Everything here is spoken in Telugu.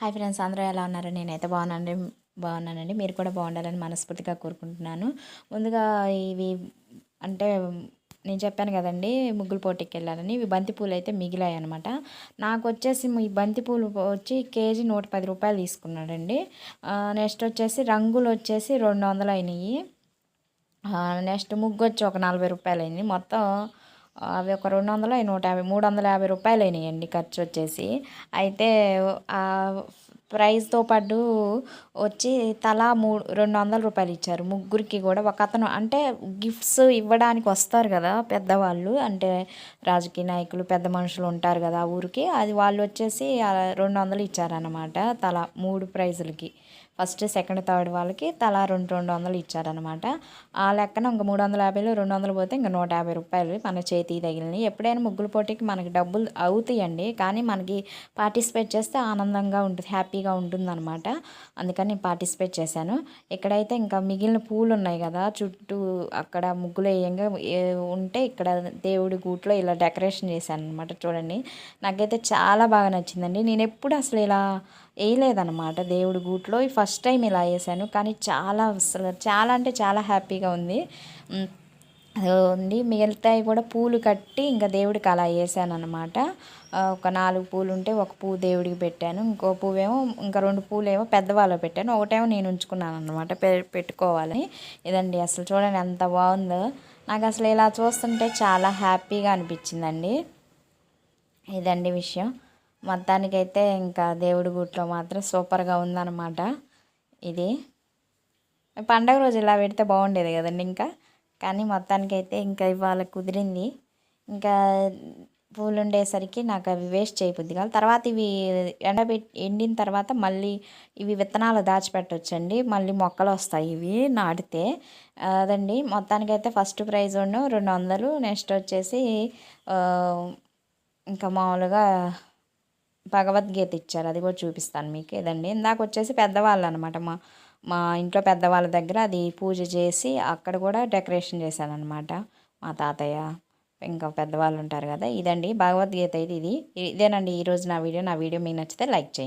హాయ్ ఫ్రెండ్స్ అందరూ ఎలా ఉన్నారు నేనైతే బాగున్నానండి. బాగున్నానండి. మీరు కూడా బాగుండాలని మనస్ఫూర్తిగా కోరుకుంటున్నాను. ముందుగా ఇవి అంటే నేను చెప్పాను కదండి ముగ్గులు పోటీకి వెళ్ళాలని. ఇవి బంతిపూలు అయితే మిగిలాయి అనమాట నాకు వచ్చేసి ఈ బంతిపూలు వచ్చి కేజీ నూట పది రూపాయలు తీసుకున్నాడండి. నెక్స్ట్ వచ్చేసి రంగులు వచ్చేసి రెండు వందలు అయినాయి. నెక్స్ట్ ముగ్గు వచ్చి ఒక నలభై రూపాయలు అయింది మొత్తం అవి ఒక రెండు వందలు నూట యాభై మూడు వందల యాభై రూపాయలు అయినాయండి ఖర్చు వచ్చేసి అయితే ప్రైస్తో పాటు వచ్చి తలా మూడు రెండు వందల రూపాయలు ఇచ్చారు. ముగ్గురికి కూడా ఒక అతను అంటే గిఫ్ట్స్ ఇవ్వడానికి వస్తారు కదా పెద్దవాళ్ళు. అంటే రాజకీయ నాయకులు పెద్ద మనుషులు ఉంటారు కదా ఊరికి. అది వాళ్ళు వచ్చేసి రెండు వందలు ఇచ్చారనమాట తలా మూడు ప్రైజులకి. ఫస్ట్ సెకండ్ థర్డ్ వాళ్ళకి తలా రెండు రెండు వందలు ఇచ్చారనమాట ఆ లెక్కన ఇంక మూడు వందల యాభైలో రెండు వందలు పోతే ఇంకా నూట యాభై రూపాయలు మన చేతి తగిలినాయి. ఎప్పుడైనా ముగ్గుల పోటీకి మనకి డబ్బులు అవుతాయండి. కానీ మనకి పార్టిసిపేట్ చేస్తే ఆనందంగా ఉంటుంది హ్యాపీగా ఉంటుందన్నమాట. అందుకని నేను పార్టిసిపేట్ చేశాను. ఇక్కడైతే ఇంకా మిగిలిన పూలు ఉన్నాయి కదా చుట్టూ అక్కడ ముగ్గులు వేయంగా ఉంటే ఇక్కడ దేవుడి గూట్లో ఇలా డెకరేషన్ చేశాను అనమాట చూడండి. నాకైతే చాలా బాగా నచ్చిందండి. నేను ఎప్పుడు అసలు ఇలా వేయలేదన్నమాట దేవుడి గూట్లో. ఫస్ట్ టైం ఇలా వేసాను. కానీ చాలా అసలు చాలా అంటే చాలా హ్యాపీగా ఉంది. ఉంది. మిగతాయి కూడా పూలు కట్టి ఇంకా దేవుడికి అలా వేసాను అనమాట ఒక నాలుగు పూలు ఉంటే ఒక పువ్వు దేవుడికి పెట్టాను. ఇంకో పువ్వేమో ఇంకా రెండు పూలు ఏమో పెద్దవాళ్ళు పెట్టాను. ఒకటేమో నేను ఉంచుకున్నాను అనమాట పెట్టుకోవాలని. ఇదండి అసలు చూడండి ఎంత బాగుందో. నాకు అసలు ఇలా చూస్తుంటే చాలా హ్యాపీగా అనిపించిందండి. ఇదండి విషయం. మొత్తానికైతే ఇంకా దేవుడి గుట్లో మాత్రం సూపర్గా ఉందన్నమాట. ఇది. పండగ రోజు ఇలా పెడితే బాగుండేది కదండి ఇంకా? కానీ మొత్తానికైతే ఇంకా ఇవాళ కుదిరింది. ఇంకా పూలు ఉండేసరికి నాకు అవి వేస్ట్ చేయబుద్ది కాదు తర్వాత ఇవి ఎండబెట్టి ఎండిన తర్వాత మళ్ళీ ఇవి విత్తనాలు దాచిపెట్టవచ్చండి మళ్ళీ మొక్కలు వస్తాయి ఇవి నాటితే. అదండి. మొత్తానికైతే ఫస్ట్ ప్రైజ్ రెండు వందలు. నెక్స్ట్ వచ్చేసి ఇంకా మామూలుగా భగవద్గీత ఇచ్చారు. అది కూడా చూపిస్తాను మీకు. ఇదండి. ఇందాక వచ్చేసి పెద్దవాళ్ళు అనమాట మా మా ఇంట్లో పెద్దవాళ్ళ దగ్గర అది పూజ చేసి అక్కడ కూడా డెకరేషన్ చేశానమాట మా తాతయ్య ఇంకా పెద్దవాళ్ళు ఉంటారు కదా ఇదండి భగవద్గీత అయితే ఇది. ఇదేనండి ఈరోజు నా వీడియో. నా వీడియో మీకు నచ్చితే లైక్ చేయండి.